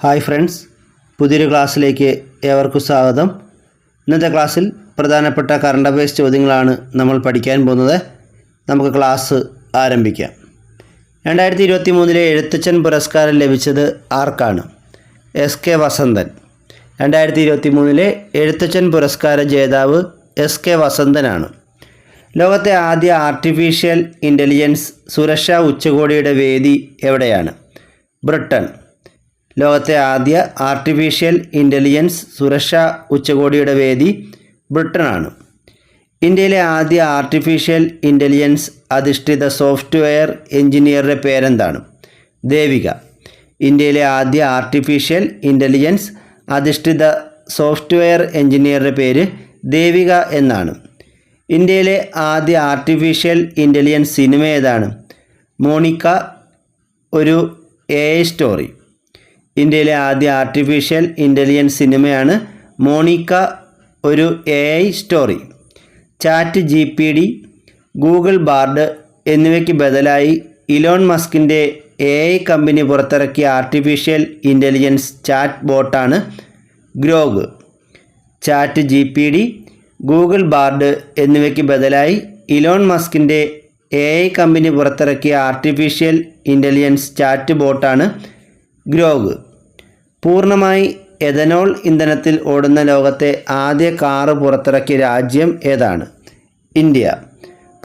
Hi friends പുതിയൊരു ക്ലാസ്സിലേക്ക് ഏവർക്കും സ്വാഗതം. ഇന്നത്തെ ക്ലാസ്സിൽ പ്രധാനപ്പെട്ട കറണ്ട് അഫയേഴ്സ് ചോദ്യങ്ങളാണ് നമ്മൾ പഠിക്കാൻ പോകുന്നത്. നമുക്ക് ക്ലാസ് ആരംഭിക്കാം. രണ്ടായിരത്തി ഇരുപത്തി മൂന്നിലെ എഴുത്തച്ഛൻ പുരസ്കാരം ലഭിച്ചത് ആർക്കാണ്? S K Vasanthan. രണ്ടായിരത്തി ഇരുപത്തി മൂന്നിലെ എഴുത്തച്ഛൻ പുരസ്കാര ജേതാവ് എസ് കെ വസന്തനാണ്. ലോകത്തെ ആദ്യ ആർട്ടിഫിഷ്യൽ ഇന്റലിജൻസ് സുരക്ഷാ ഉച്ചകോടിയുടെ വേദി എവിടെയാണ്? ബ്രിട്ടൻ ലോകത്തെ ആദ്യ ആർട്ടിഫിഷ്യൽ ഇന്റലിജൻസ് സുരക്ഷാ ഉച്ചകോടിയുടെ വേദി ബ്രിട്ടനാണ്. ഇന്ത്യയിലെ ആദ്യ ആർട്ടിഫിഷ്യൽ ഇന്റലിജൻസ് അധിഷ്ഠിത സോഫ്റ്റ്വെയർ എഞ്ചിനീയറുടെ പേരെന്താണ്? ദേവിക. ഇന്ത്യയിലെ ആദ്യ ആർട്ടിഫിഷ്യൽ ഇന്റലിജൻസ് അധിഷ്ഠിത സോഫ്റ്റ്വെയർ എഞ്ചിനീയറുടെ പേര് ദേവിക എന്നാണ്. ഇന്ത്യയിലെ ആദ്യ ആർട്ടിഫിഷ്യൽ ഇന്റലിജൻസ് സിനിമ ഏതാണ്? മോണിക്ക ഒരു എ സ്റ്റോറി ഇന്ത്യയിലെ ആദ്യ ആർട്ടിഫിഷ്യൽ ഇന്റലിജൻസ് സിനിമയാണ് മോണിക്ക ഒരു A I story chat G P T Google Bard എന്നിവയ്ക്ക് ബദലായി ഇലോൺ മസ്കിന്റെ എ ഐ കമ്പനി പുറത്തിറക്കിയ ആർട്ടിഫിഷ്യൽ ഇന്റലിജൻസ് ചാറ്റ് ബോട്ടാണ് Grok chat G P T Google Bard എന്നിവയ്ക്ക് ബദലായി ഇലോൺ മസ്കിന്റെ എ ഐ കമ്പനി പുറത്തിറക്കിയ ആർട്ടിഫിഷ്യൽ ഇന്റലിജൻസ് ചാറ്റ് ബോട്ടാണ് ഗ്രോഗ് പൂർണമായി എഥനോൾ ഇന്ധനത്തിൽ ഓടുന്ന ലോകത്തെ ആദ്യ കാറ് പുറത്തിറക്കിയ രാജ്യം ഏതാണ്? ഇന്ത്യ.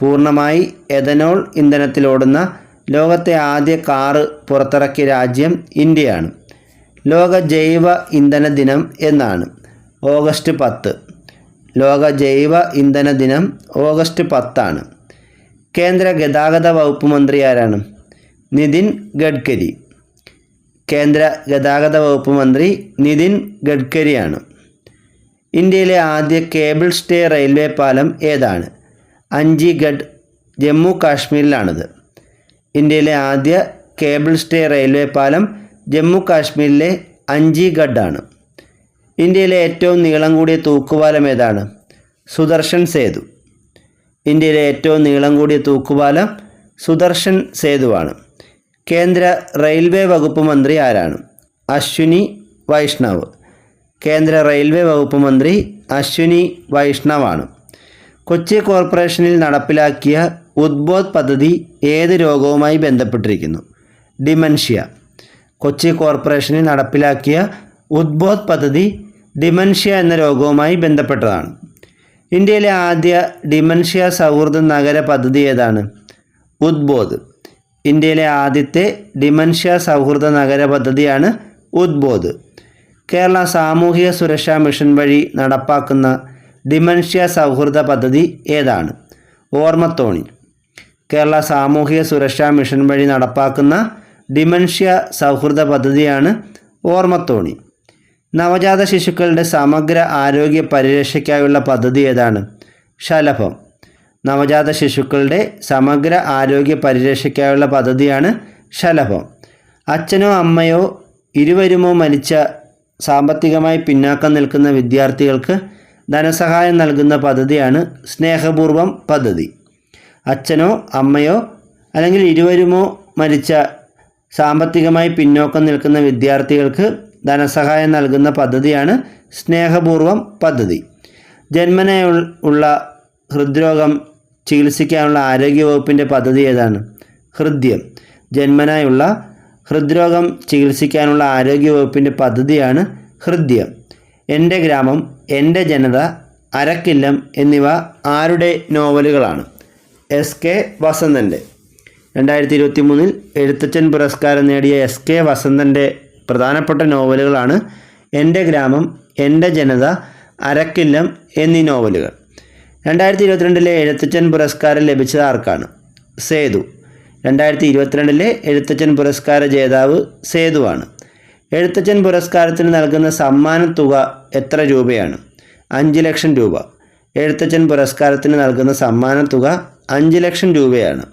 പൂർണമായി എഥനോൾ ഇന്ധനത്തിൽ ഓടുന്ന ലോകത്തെ ആദ്യ കാറ് പുറത്തിറക്കിയ രാജ്യം ഇന്ത്യയാണ്. ലോക ജൈവ ഇന്ധന ദിനം എന്നാണ്. ഓഗസ്റ്റ് പത്ത്. ലോക ജൈവ ഇന്ധന ദിനം ഓഗസ്റ്റ് പത്താണ്. കേന്ദ്ര ഗതാഗത വകുപ്പ് മന്ത്രി ആരാണ്? നിതിൻ ഗഡ്കരി. കേന്ദ്ര ഗതാഗത വകുപ്പ് മന്ത്രി നിതിൻ ഗഡ്കരിയാണ്. ഇന്ത്യയിലെ ആദ്യ കേബിൾ സ്റ്റേ റെയിൽവേ പാലം ഏതാണ്? അഞ്ചിഗഡ് ജമ്മു കാശ്മീരിലാണിത് ഇന്ത്യയിലെ ആദ്യ കേബിൾ സ്റ്റേ റെയിൽവേ പാലം ജമ്മു കാശ്മീരിലെ അഞ്ചിഗഡാണ്. ഇന്ത്യയിലെ ഏറ്റവും നീളം കൂടിയ തൂക്കുപാലം ഏതാണ്? സുദർശൻ സേതു. ഇന്ത്യയിലെ ഏറ്റവും നീളം കൂടിയ തൂക്കുപാലം സുദർശൻ സേതുവാണ്. കേന്ദ്ര റെയിൽവേ വകുപ്പ് മന്ത്രി ആരാണ്? അശ്വിനി വൈഷ്ണവ്. കേന്ദ്ര റെയിൽവേ വകുപ്പ് മന്ത്രി അശ്വിനി വൈഷ്ണവാണ്. കൊച്ചി കോർപ്പറേഷനിൽ നടപ്പിലാക്കിയ ഉദ്ബോധ് പദ്ധതി ഏത് രോഗവുമായി ബന്ധപ്പെട്ടിരിക്കുന്നു? ഡിമൻഷ്യ. കൊച്ചി കോർപ്പറേഷനിൽ നടപ്പിലാക്കിയ ഉദ്ബോധ് പദ്ധതി ഡിമൻഷ്യ എന്ന രോഗവുമായി ബന്ധപ്പെട്ടതാണ്. ഇന്ത്യയിലെ ആദ്യ ഡിമൻഷ്യ സൗഹൃദ നഗര പദ്ധതി ഏതാണ്? ഉദ്ബോധ്. ഇന്ത്യയിലെ ആദ്യത്തെ ഡിമൻഷ്യ സൗഹൃദ നഗര പദ്ധതിയാണ് ഉദ്ബോധ്. കേരള സാമൂഹിക സുരക്ഷാ മിഷൻ വഴി നടപ്പാക്കുന്ന ഡിമൻഷ്യ സൗഹൃദ പദ്ധതി ഏതാണ്? ഓർമ്മത്തോണി. കേരള സാമൂഹിക സുരക്ഷാ മിഷൻ വഴി നടപ്പാക്കുന്ന ഡിമൻഷ്യ സൗഹൃദ പദ്ധതിയാണ് ഓർമ്മത്തോണി. നവജാത ശിശുക്കളുടെ സമഗ്ര ആരോഗ്യ പരിരക്ഷയ്ക്കായുള്ള പദ്ധതി ഏതാണ്? ശലഭം. നവജാത ശിശുക്കളുടെ സമഗ്ര ആരോഗ്യ പരിരക്ഷയ്ക്കായുള്ള പദ്ധതിയാണ് ശലഭം അച്ഛനോ അമ്മയോ ഇരുവരുമോ മരിച്ച സാമ്പത്തികമായി പിന്നാക്കം നിൽക്കുന്ന വിദ്യാർത്ഥികൾക്ക് ധനസഹായം നൽകുന്ന പദ്ധതിയാണ് സ്നേഹപൂർവം പദ്ധതി. അച്ഛനോ അമ്മയോ അല്ലെങ്കിൽ ഇരുവരുമോ മരിച്ച സാമ്പത്തികമായി പിന്നോക്കം നിൽക്കുന്ന വിദ്യാർത്ഥികൾക്ക് ധനസഹായം നൽകുന്ന പദ്ധതിയാണ് സ്നേഹപൂർവം പദ്ധതി. ജന്മനയുള്ള ഹൃദ്രോഗം ചികിത്സിക്കാനുള്ള ആരോഗ്യവകുപ്പിന്റെ പദ്ധതി ഏതാണ്? ഹൃദ്യം. ജന്മനായുള്ള ഹൃദ്രോഗം ചികിത്സിക്കാനുള്ള ആരോഗ്യവകുപ്പിന്റെ പദ്ധതിയാണ് ഹൃദ്യം. എന്റെ ഗ്രാമം എന്റെ ജനത അരക്കില്ലം എന്നിവ ആരുടെ നോവലുകളാണ്? എസ് കെ വസന്തന്റെ രണ്ടായിരത്തി ഇരുപത്തി മൂന്നിൽ എഴുത്തച്ഛൻ പുരസ്കാരം നേടിയ എസ് കെ വസന്തന്റെ പ്രധാനപ്പെട്ട നോവലുകളാണ് എന്റെ ഗ്രാമം എന്റെ ജനത അരക്കില്ലം എന്നീ നോവലുകൾ. രണ്ടായിരത്തി ഇരുപത്തിരണ്ടിലെ എഴുത്തച്ഛൻ പുരസ്കാരം ലഭിച്ചത് ആർക്കാണ്? സേതു. രണ്ടായിരത്തി ഇരുപത്തിരണ്ടിലെ എഴുത്തച്ഛൻ പുരസ്കാര ജേതാവ് സേതുവാണ്. എഴുത്തച്ഛൻ പുരസ്കാരത്തിന് നൽകുന്ന സമ്മാന തുക എത്ര രൂപയാണ്? അഞ്ച് ലക്ഷം രൂപ. എഴുത്തച്ഛൻ പുരസ്കാരത്തിന് നൽകുന്ന സമ്മാന തുക അഞ്ച് ലക്ഷം രൂപയാണ്.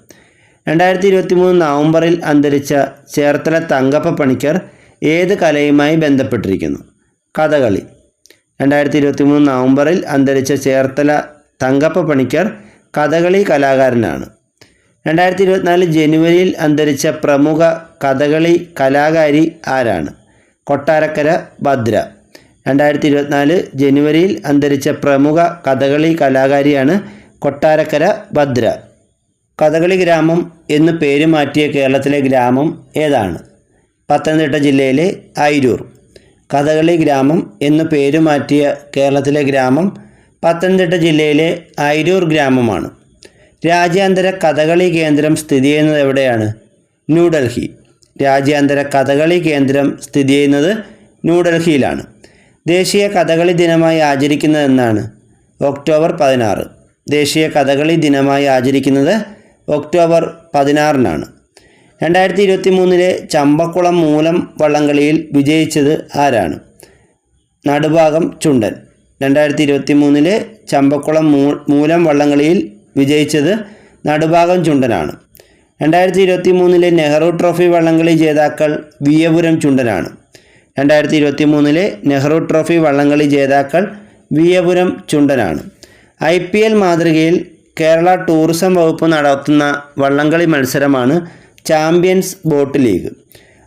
രണ്ടായിരത്തി ഇരുപത്തി മൂന്ന് നവംബറിൽ അന്തരിച്ച ചേർത്തല തങ്കപ്പ പണിക്കർ ഏത് കലയുമായി ബന്ധപ്പെട്ടിരിക്കുന്നു? കഥകളി. രണ്ടായിരത്തി ഇരുപത്തി മൂന്ന് നവംബറിൽ അന്തരിച്ച ചേർത്തല തങ്കപ്പ പണിക്കർ കഥകളി കലാകാരനാണ്. രണ്ടായിരത്തി ഇരുപത്തിനാല് ജനുവരിയിൽ അന്തരിച്ച പ്രമുഖ കഥകളി കലാകാരി ആരാണ്? കൊട്ടാരക്കര ഭദ്ര. രണ്ടായിരത്തി ഇരുപത്തിനാല് ജനുവരിയിൽ അന്തരിച്ച പ്രമുഖ കഥകളി കലാകാരിയാണ് കൊട്ടാരക്കര ഭദ്ര. കഥകളി ഗ്രാമം എന്ന് പേര് മാറ്റിയ കേരളത്തിലെ ഗ്രാമം ഏതാണ്? പത്തനംതിട്ട ജില്ലയിലെ ആയിരൂർ കഥകളി ഗ്രാമം എന്ന് പേര് മാറ്റിയ കേരളത്തിലെ ഗ്രാമം പത്തനംതിട്ട ജില്ലയിലെ അയിരൂർ ഗ്രാമമാണ്. രാജ്യാന്തര കഥകളി കേന്ദ്രം സ്ഥിതി ചെയ്യുന്നത് എവിടെയാണ്? ന്യൂഡൽഹി. രാജ്യാന്തര കഥകളി കേന്ദ്രം സ്ഥിതി ചെയ്യുന്നത് ന്യൂഡൽഹിയിലാണ്. ദേശീയ കഥകളി ദിനമായി ആചരിക്കുന്നത് എന്നാണ്? ഒക്ടോബർ പതിനാറ്. ദേശീയ കഥകളി ദിനമായി ആചരിക്കുന്നത് ഒക്ടോബർ പതിനാറിനാണ്. രണ്ടായിരത്തി ഇരുപത്തി മൂന്നിലെ ചമ്പക്കുളം മൂലം വള്ളംകളിയിൽ വിജയിച്ചത് ആരാണ്? നടുഭാഗം ചുണ്ടൻ. രണ്ടായിരത്തി ഇരുപത്തി മൂന്നിലെ ചമ്പക്കുളം മൂ മൂലം വള്ളംകളിയിൽ വിജയിച്ചത് നടുഭാഗം ചുണ്ടനാണ്. രണ്ടായിരത്തി ഇരുപത്തി മൂന്നിലെ നെഹ്റു ട്രോഫി വള്ളംകളി ജേതാക്കൾ വിയപുരം ചുണ്ടനാണ്. രണ്ടായിരത്തി ഇരുപത്തി മൂന്നിലെ നെഹ്റു ട്രോഫി വള്ളംകളി ജേതാക്കൾ വിയപുരം ചുണ്ടനാണ്. ഐ പി എൽ മാതൃകയിൽ കേരള ടൂറിസം വകുപ്പ് നടത്തുന്ന വള്ളംകളി മത്സരമാണ് champions boat league.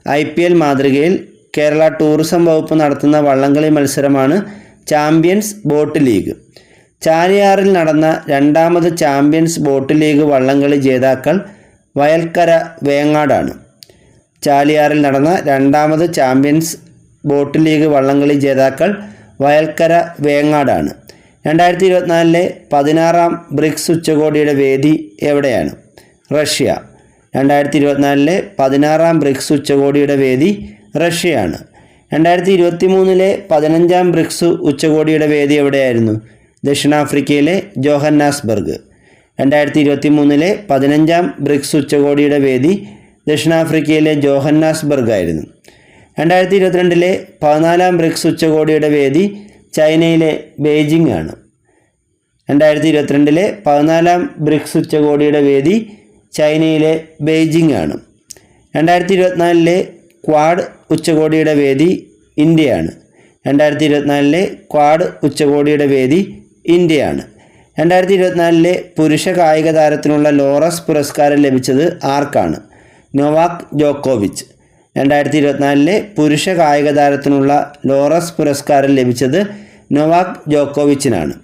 I P L മാതൃകയിൽ കേരള ടൂറിസം വകുപ്പ് നടത്തുന്ന വള്ളംകളി മത്സരമാണ് ചാമ്പ്യൻസ് ബോട്ട് ലീഗ്. ചാലിയാറിൽ നടന്ന രണ്ടാമത് ചാമ്പ്യൻസ് ബോട്ട് ലീഗ് വള്ളംകളി ജേതാക്കൾ വയൽക്കര വേങ്ങാടാണ്. ചാലിയാറിൽ നടന്ന രണ്ടാമത് ചാമ്പ്യൻസ് ബോട്ട് ലീഗ് വള്ളംകളി ജേതാക്കൾ വയൽക്കര വേങ്ങാടാണ്. രണ്ടായിരത്തി ഇരുപത്തിനാലിലെ പതിനാറാം ബ്രിക്സ് ഉച്ചകോടിയുടെ വേദി എവിടെയാണ്? റഷ്യ. രണ്ടായിരത്തി ഇരുപത്തിനാലിലെ പതിനാറാം ബ്രിക്സ് ഉച്ചകോടിയുടെ വേദി റഷ്യയാണ്. രണ്ടായിരത്തി ഇരുപത്തി മൂന്നിലെ പതിനഞ്ചാം ബ്രിക്സ് ഉച്ചകോടിയുടെ വേദി എവിടെയായിരുന്നു? ദക്ഷിണാഫ്രിക്കയിലെ ജോഹന്നാസ്ബർഗ്. രണ്ടായിരത്തി ഇരുപത്തി മൂന്നിലെ പതിനഞ്ചാം ബ്രിക്സ് ഉച്ചകോടിയുടെ വേദി ദക്ഷിണാഫ്രിക്കയിലെ ജോഹന്നാസ്ബർഗ് ആയിരുന്നു രണ്ടായിരത്തി ഇരുപത്തിരണ്ടിലെ പതിനാലാം ബ്രിക്സ് ഉച്ചകോടിയുടെ വേദി ചൈനയിലെ ബെയ്ജിംഗ് ആണ് രണ്ടായിരത്തി ഇരുപത്തിരണ്ടിലെ പതിനാലാം ബ്രിക്സ് ഉച്ചകോടിയുടെ വേദി ചൈനയിലെ ബെയ്ജിംഗ് ആണ് രണ്ടായിരത്തി ഇരുപത്തിനാലിലെ ക്വാഡ് ഉച്ചകോടിയുടെ വേദി ഇന്ത്യയാണ്. രണ്ടായിരത്തി ഇരുപത്തിനാലിലെ ക്വാഡ് ഉച്ചകോടിയുടെ വേദി ഇന്ത്യയാണ്. രണ്ടായിരത്തി ഇരുപത്തിനാലിലെ പുരുഷ കായിക താരത്തിനുള്ള ലോറസ് പുരസ്കാരം ലഭിച്ചത് ആർക്കാണ്? നൊവാക് ജോക്കോവിച്ച്. രണ്ടായിരത്തി ഇരുപത്തിനാലിലെ പുരുഷ കായിക താരത്തിനുള്ള ലോറസ് പുരസ്കാരം ലഭിച്ചത് നൊവാക് ജോക്കോവിച്ചിനാണ്.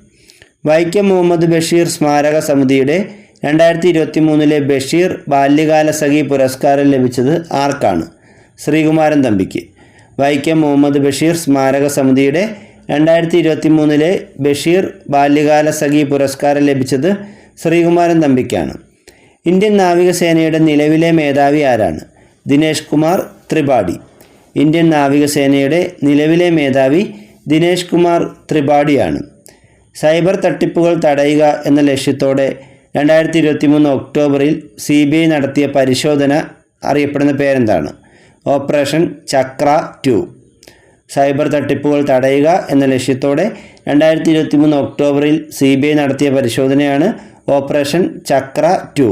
വൈക്കം മുഹമ്മദ് ബഷീർ സ്മാരക സമിതിയുടെ രണ്ടായിരത്തി ഇരുപത്തി മൂന്നിലെ ബഷീർ ബാല്യകാല സഖി പുരസ്കാരം ലഭിച്ചത് ആർക്കാണ്? ശ്രീകുമാരൻ തമ്പിക്ക്. വൈക്കം മുഹമ്മദ് ബഷീർ സ്മാരക സമിതിയുടെ രണ്ടായിരത്തി ഇരുപത്തി മൂന്നിലെ ബഷീർ ബാല്യകാല സഖി പുരസ്കാരം ലഭിച്ചത് ശ്രീകുമാരൻ തമ്പിക്കാണ്. ഇന്ത്യൻ നാവികസേനയുടെ നിലവിലെ മേധാവി ആരാണ്? ദിനേഷ് കുമാർ ത്രിപാഠി. ഇന്ത്യൻ നാവികസേനയുടെ നിലവിലെ മേധാവി ദിനേഷ് കുമാർ ത്രിപാഠിയാണ്. സൈബർ തട്ടിപ്പുകൾ തടയുക എന്ന ലക്ഷ്യത്തോടെ രണ്ടായിരത്തി ഇരുപത്തി മൂന്ന് ഒക്ടോബറിൽ സി ബി ഐ നടത്തിയ പരിശോധന അറിയപ്പെടുന്ന പേരെന്താണ്? Operation Chakra to. സൈബർ തട്ടിപ്പുകൾ തടയുക എന്ന ലക്ഷ്യത്തോടെ രണ്ടായിരത്തി ഇരുപത്തി മൂന്ന് ഒക്ടോബറിൽ സി ബി ഐ നടത്തിയ പരിശോധനയാണ് ഓപ്പറേഷൻ ചക്ര ടു.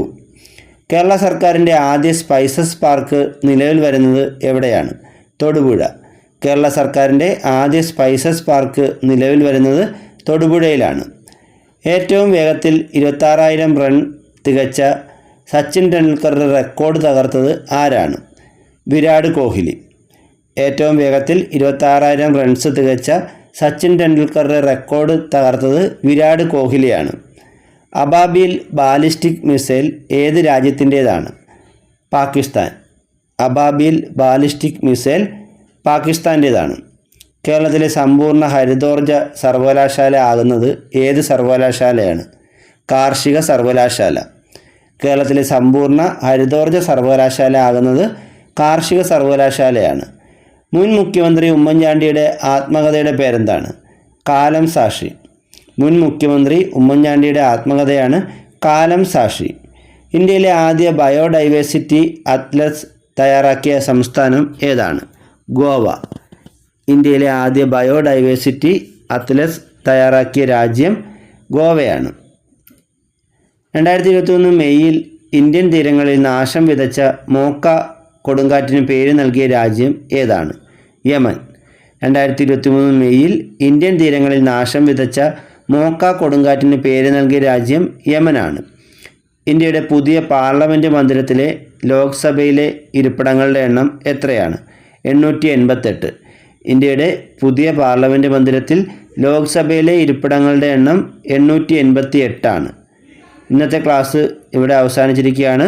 കേരള സർക്കാരിന്റെ ആദ്യ സ്പൈസസ് പാർക്ക് നിലവിൽ വരുന്നത് എവിടെയാണ്? തൊടുപുഴ. കേരള സർക്കാരിന്റെ ആദ്യ സ്പൈസസ് പാർക്ക് നിലവിൽ വരുന്നത് തൊടുപുഴയിലാണ്. ഏറ്റവും വേഗത്തിൽ ഇരുപത്താറായിരം റൺ തികച്ച സച്ചിൻ ടെണ്ടുൽക്കറുടെ റെക്കോർഡ് തകർത്തത് ആരാണ്? വിരാട് കോഹ്ലി. ഏറ്റവും വേഗത്തിൽ ഇരുപത്താറായിരം റൺസ് തികച്ച സച്ചിൻ ടെണ്ടുൽക്കറുടെ റെക്കോർഡ് തകർത്തത് വിരാട് കോഹ്ലിയാണ്. അബാബിൽ ബാലിസ്റ്റിക് മിസൈൽ ഏത് രാജ്യത്തിന്റേതാണ്? പാകിസ്ഥാൻ. അബാബിൽ ബാലിസ്റ്റിക് മിസൈൽ പാകിസ്ഥാന്റേതാണ്. കേരളത്തിലെ സമ്പൂർണ ഹരിതോർജ സർവകലാശാല ആകുന്നത് ഏത് സർവകലാശാലയാണ്? കാർഷിക സർവകലാശാല. കേരളത്തിലെ സമ്പൂർണ ഹരിതോർജ സർവകലാശാല ആകുന്നത് കാർഷിക സർവകലാശാലയാണ്. മുൻ മുഖ്യമന്ത്രി ഉമ്മൻചാണ്ടിയുടെ ആത്മകഥയുടെ പേരെന്താണ്? കാലം സാക്ഷി. മുൻ മുഖ്യമന്ത്രി ഉമ്മൻചാണ്ടിയുടെ ആത്മകഥയാണ് കാലം സാക്ഷി. ഇന്ത്യയിലെ ആദ്യ ബയോഡൈവേഴ്സിറ്റി അത്ലസ് തയ്യാറാക്കിയ സംസ്ഥാനം ഏതാണ്? ഗോവ. ഇന്ത്യയിലെ ആദ്യ ബയോഡൈവേഴ്സിറ്റി അത്ലസ് തയ്യാറാക്കിയ രാജ്യം ഗോവയാണ്. രണ്ടായിരത്തി ഇരുപത്തൊന്ന് മെയ്യിൽ ഇന്ത്യൻ തീരങ്ങളിൽ നാശം വിതച്ച മോക്ക കൊടുങ്കാറ്റിന് പേര് നൽകിയ രാജ്യം ഏതാണ്? യമൻ. രണ്ടായിരത്തി ഇരുപത്തി മൂന്ന് മെയ്യിൽ ഇന്ത്യൻ തീരങ്ങളിൽ നാശം വിതച്ച മോക്ക കൊടുങ്കാറ്റിന് പേര് നൽകിയ രാജ്യം യമനാണ്. ഇന്ത്യയുടെ പുതിയ പാർലമെന്റ് മന്ദിരത്തിലെ ലോക്സഭയിലെ ഇരിപ്പിടങ്ങളുടെ എണ്ണം എത്രയാണ്? എണ്ണൂറ്റി എൺപത്തെട്ട് ഇന്ത്യയുടെ പുതിയ പാർലമെന്റ് മന്ദിരത്തിൽ ലോക്സഭയിലെ ഇരിപ്പിടങ്ങളുടെ എണ്ണം എണ്ണൂറ്റി എൺപത്തി എട്ടാണ് ഇന്നത്തെ ക്ലാസ് ഇവിടെ അവസാനിച്ചിരിക്കുകയാണ്.